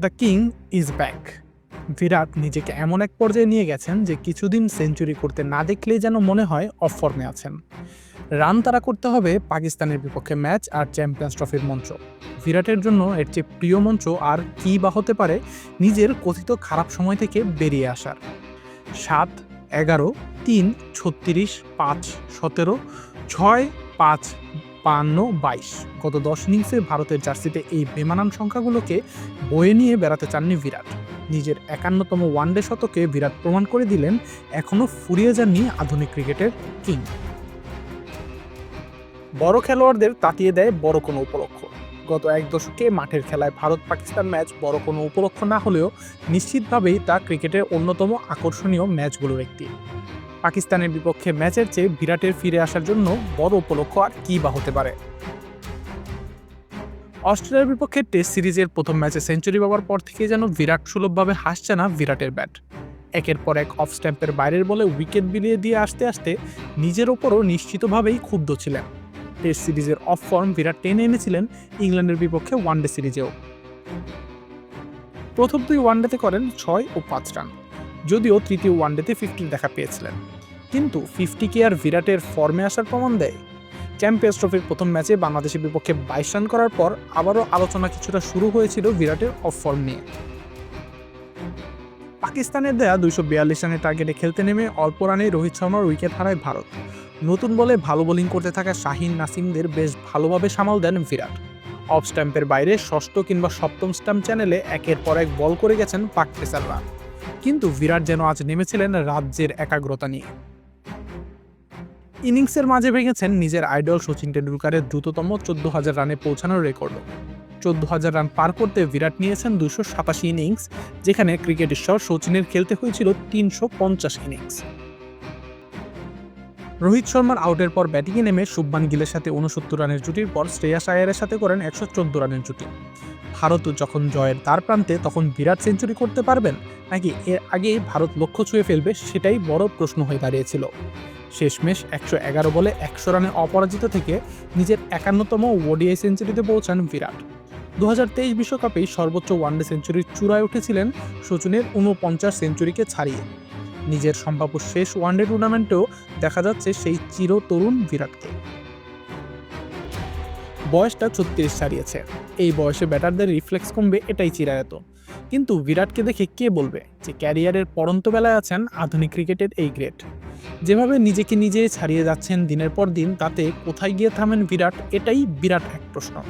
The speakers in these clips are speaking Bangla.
The king is back. Virat নিজেকে এমন এক পর্যায়ে নিয়ে গেছেন যে কিছুদিন সেঞ্চুরি করতে না দেখলেই যেন মনে হয় অফ ফর্মে আছেন। রান তারা করতে হবে পাকিস্তানের বিপক্ষে ম্যাচ আর চ্যাম্পিয়ন্স ট্রফির মঞ্চ। বিরাটের জন্য এর চেয়ে প্রিয় মঞ্চ আর কী বা হতে পারে নিজের কথিত খারাপ সময় থেকে বেরিয়ে আসার। সাত, এগারো, তিন, ছত্রিশ, পাঁচ, সতেরো, ছয়, পাঁচ বান্ন বাইশ। গত দশ ইনিংসে ভারতের জার্সিতে এই বেমানান সংখ্যাগুলোকে বয়ে নিয়ে বেড়াতে চাননি বিরাট। নিজের একান্নতম ওয়ানডে শতকে বিরাট প্রমাণ করে দিলেন এখনও ফুরিয়ে যাননি আধুনিক ক্রিকেটের কিং। বড় খেলোয়াড়দের তাতিয়ে দেয় বড় কোনো উপলক্ষ। গত এক দশকে মাঠের খেলায় ভারত পাকিস্তান ম্যাচ বড় কোনো উপলক্ষ না হলেও নিশ্চিতভাবেই তা ক্রিকেটের অন্যতম আকর্ষণীয় ম্যাচগুলোর একটি। পাকিস্তানের বিপক্ষে ম্যাচের চেয়ে বিরাটের ফিরে আসার জন্য বড় উপলক্ষ আর কী বা হতে পারে? অস্ট্রেলিয়ার বিপক্ষে টেস্ট সিরিজের প্রথম ম্যাচে সেঞ্চুরি পাওয়ার পর থেকে যেন বিরাট সুলভভাবে হাসছে না বিরাটের ব্যাট। একের পর এক অফ স্ট্যাম্পের বাইরের বলে উইকেট বিলিয়ে দিয়ে আসতে আসতে নিজের ওপরও নিশ্চিতভাবেই ক্ষুব্ধ ছিলেন। টেস্ট সিরিজের অফ ফর্ম বিরাট টেনে এনেছিলেন ইংল্যান্ডের বিপক্ষে ওয়ানডে সিরিজেও। প্রথম দুই ওয়ানডেতে করেন ছয় ও পাঁচ রান, যদিও তৃতীয় ওয়ানডেতে ফিফটির দেখা পেয়েছিলেন। কিন্তু ফিফটি কে আর বিরাটের ফর্মে আসার প্রমাণ দেয়। চ্যাম্পিয়ন্স ট্রফির প্রথম ম্যাচে বাংলাদেশের বিপক্ষে বাইশ রান করার পর আবারও আলোচনা কিছুটা শুরু হয়েছিল বিরাটের অফ ফর্ম নিয়ে। পাকিস্তানের দেয়া দুইশো বিয়াল্লিশ রানের টার্গেটে খেলতে নেমে অল্প রানে রোহিত শর্মার উইকেট হারায় ভারত। নতুন বলে ভালো বোলিং করতে থাকা শাহিন নাসিমদের বেশ ভালোভাবে সামাল দেন বিরাট অফ স্ট্যাম্পের বাইরে ষষ্ঠ কিংবা সপ্তম স্ট্যাম্প চ্যানেলে একের পর এক বল করে গেছেন পাক পেসাররা কিন্তু বিরাট যেন আজ নেমেছিলেন রাজ্যের একাগ্রতা নিয়ে। ইনিংসের মাঝে ভেঙেছেন নিজের আইডল সচিন টেন্ডুলকারের দ্রুততম চোদ্দ হাজার রানে পৌঁছানোর রেকর্ডও চোদ্দ হাজার রান পার করতে বিরাট নিয়েছেন দুশো সাতাশি ইনিংস, যেখানে ক্রিকেট ঈশ্বর সচিনের খেলতে হয়েছিল তিনশো পঞ্চাশ ইনিংস। রোহিত শর্মার আউটের পর ব্যাটিংয়ে নেমে শুভমান গিলের সাথে উনসত্তর রানের জুটির পর শ্রেয়াস আয়ারের সাথে করেন একশো চোদ্দ রানের জুটি। ভারত যখন জয়ের তার প্রান্তে, তখন বিরাট সেঞ্চুরি করতে পারবেন নাকি এর আগেই ভারত লক্ষ্য ছুঁয়ে ফেলবে সেটাই বড় প্রশ্ন হয়ে দাঁড়িয়েছিল। শেষমেশ একশো এগারো বলে একশো রানে অপরাজিত থেকে নিজের একান্নতম ওডিআই সেঞ্চুরিতে পৌঁছান বিরাট। দু বিশ্বকাপেই সর্বোচ্চ ওয়ানডে সেঞ্চুরির চূড়ায় উঠেছিলেন সচিনের ঊনপঞ্চাশ সেঞ্চুরিকে ছাড়িয়ে। নিজের সম্ভাব্য শেষ ওয়ানডে টুর্নামেন্টেও দেখা যাচ্ছে সেই চির তরুণ বিরাটকে। বয়সটা ছত্রিশ ছাড়িয়েছে। এই বয়সে ব্যাটারদের রিফ্লেক্স কমবে এটাই চিরায়ত। কিন্তু বিরাটকে দেখে কে বলবে যে ক্যারিয়ারের পরন্ত বেলায় আছেন আধুনিক ক্রিকেটের এই গ্রেট? যেভাবে নিজেকে নিজে ছাড়িয়ে যাচ্ছেন দিনের পর দিন, তাতে কোথায় গিয়ে থামেন বিরাট, এটাই বিরাট এক প্রশ্ন।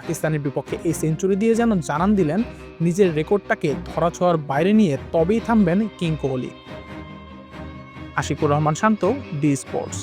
পাকিস্তানের বিপক্ষে এই সেঞ্চুরি দিয়ে যেন জানান দিলেন, নিজের রেকর্ডটাকে ধরাছোঁয়ার বাইরে নিয়ে তবেই থামবেন king Kohli. Ashikur Rahman Shanto, D sports.